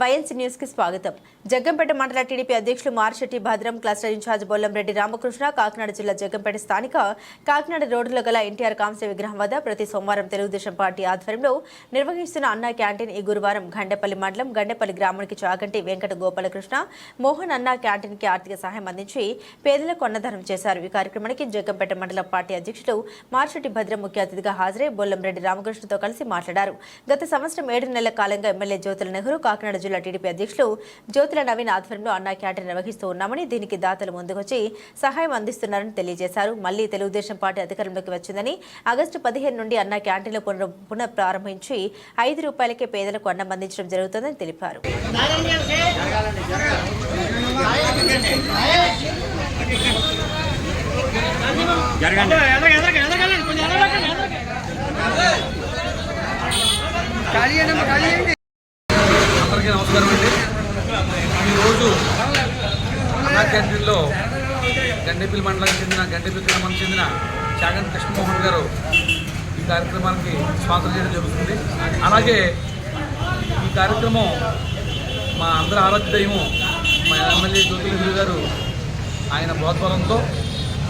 YNC న్యూస్కి స్వాగతం. జగ్గంపేట మండల టీడీపీ అధ్యక్షులు మార్షెట్టి భద్రం క్లస్టర్ ఇన్ఛార్జ్ బొల్లంరెడ్డి రామకృష్ణ కాకినాడ జిల్లా జగ్గంపేట స్థానిక కాకినాడ రోడ్డులో గల ఎన్టీఆర్ కాంస్య విగ్రహం వద్ద ప్రతి సోమవారం తెలుగుదేశం పార్టీ ఆధ్వర్యంలో నిర్వహిస్తున్న అన్నా క్యాంటీన్ ఈ గురువారం గండేపల్లి మండలం గండేపల్లి గ్రామానికి చాగంటి వెంకట గోపాలకృష్ణ మోహన్ అన్నా క్యాంటీన్కి ఆర్థిక సహాయం అందించి పేదలకు అన్నదానం చేశారు. ఈ కార్యక్రమానికి జగ్గంపేట మండల పార్టీ అధ్యక్షులు మార్షెట్టి భద్రం ముఖ్య అతిథిగా హాజరై బొల్లంరెడ్డి రామకృష్ణతో కలిసి మాట్లాడారు. గత సంవత్సరం ఏడు నెలల కాలంగా ఎమ్మెల్యే జ్యోతుల నెహ్రూ కాకినాడ జిల్లా టీడీపీ అధ్యక్షులు జ్యోతుల నవీన్ ఆధ్వర్యంలో అన్నా క్యాంటీన్ నిర్వహిస్తూ ఉన్నామని దీనికి దాతలు ముందుకొచ్చి సహాయం అందిస్తున్నారని తెలియజేశారు. మళ్ళీ తెలుగుదేశం పార్టీ అధికారంలోకి వచ్చిందని ఆగస్టు పదిహేను నుండి అన్నా క్యాంటీన్లు పునః పునః ప్రారంభించి ఐదు రూపాయలకే పేదలకు అన్నం అందించడం జరుగుతుందని తెలిపారు. జరగండి. అందరికీ నమస్కారం అండి. ఈరోజు అన్నా క్యాంటీన్లో గండేపల్లి మండలానికి చెందిన గండేపల్లి గ్రామానికి చెందిన చాగన్ కృష్ణమోహన్ గారు ఈ కార్యక్రమానికి స్పాన్సర్ చేయడం జరుగుతుంది. అలాగే ఈ కార్యక్రమం మా అందరి ఆరాధ్య దైవం మా ఎమ్మెల్యే జ్యోతి గారు ఆయన బోధ్వరంతో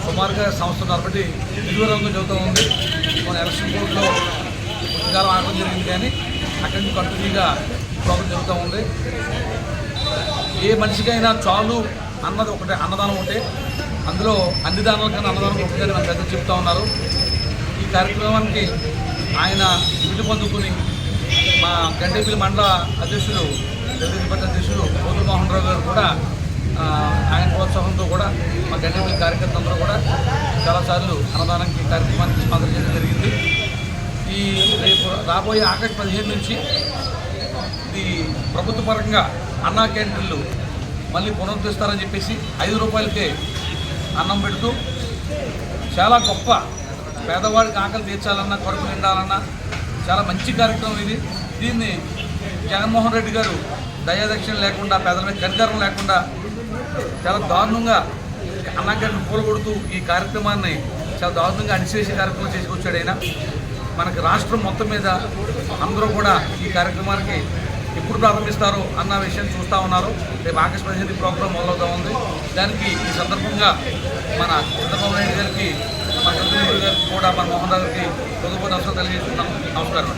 సుమారుగా సంవత్సరం కాబట్టి విలువరంగం చదువుతూ ఉంది. మన ఎలక్షన్ బోర్డులో పుస్తకాలు ఆగడం జరిగింది కానీ అక్కడి నుంచి కంటిన్యూగా ప్రాబ్లం జరుగుతూ ఉంది. ఏ మనిషికైనా చాలు అన్నది ఒకటే అన్నదానం ఒకటే. అందులో అన్ని దానాల కన్నా అన్నదానం ఒకటే మన పెద్దలు చెప్తా ఉన్నారు. ఈ కార్యక్రమానికి ఆయన ఇంటి పొందుకుని మా గంటేపల్లి మండల అధ్యక్షులు తెలుగుదేశం పార్టీ అధ్యక్షులు కోతుల మోహన్ రావు గారు కూడా ఆయన ప్రోత్సాహంతో కూడా మా గంటేపల్లి కార్యకర్తలందరూ కూడా చాలాసార్లు అన్నదానానికి కార్యక్రమానికి స్పందన చేయడం జరిగింది. ఈ రేపు రాబోయే ఆగస్టు పదిహేను నుంచి ఇది ప్రభుత్వ పరంగా అన్నా క్యాంటీన్లు మళ్ళీ పునరుద్ధరిస్తారని చెప్పేసి ఐదు రూపాయలకే అన్నం పెడుతూ చాలా గొప్ప పేదవాడికి ఆకలి తీర్చాలన్నా కడుపు నిండాలన్నా చాలా మంచి కార్యక్రమం ఇది. దీన్ని జగన్మోహన్ రెడ్డి గారు దయాదక్షిణ లేకుండా పేదల మీద కనికరం లేకుండా చాలా దారుణంగా అన్నగారిని కూలగొడుతూ ఈ కార్యక్రమాన్ని చాలా దారుణంగా అణిచేసే కార్యక్రమం చేసుకొచ్చాడు ఆయన. మనకి రాష్ట్రం మొత్తం మీద అందరూ కూడా ఈ కార్యక్రమానికి ఎప్పుడు ప్రారంభిస్తారు అన్న విషయం చూస్తూ ఉన్నారు. రేపు ఆగస్టు పదిహేను ప్రోగ్రాం మొదలవుతా ఉంది. దానికి ఈ సందర్భంగా మన చంద్రబాబు నాయుడు గారికి మన చంద్రబాబు గారికి కూడా మన మోహన్ గారికి పొదుపు నమస్కారం తెలియజేస్తున్నాం నమస్కారం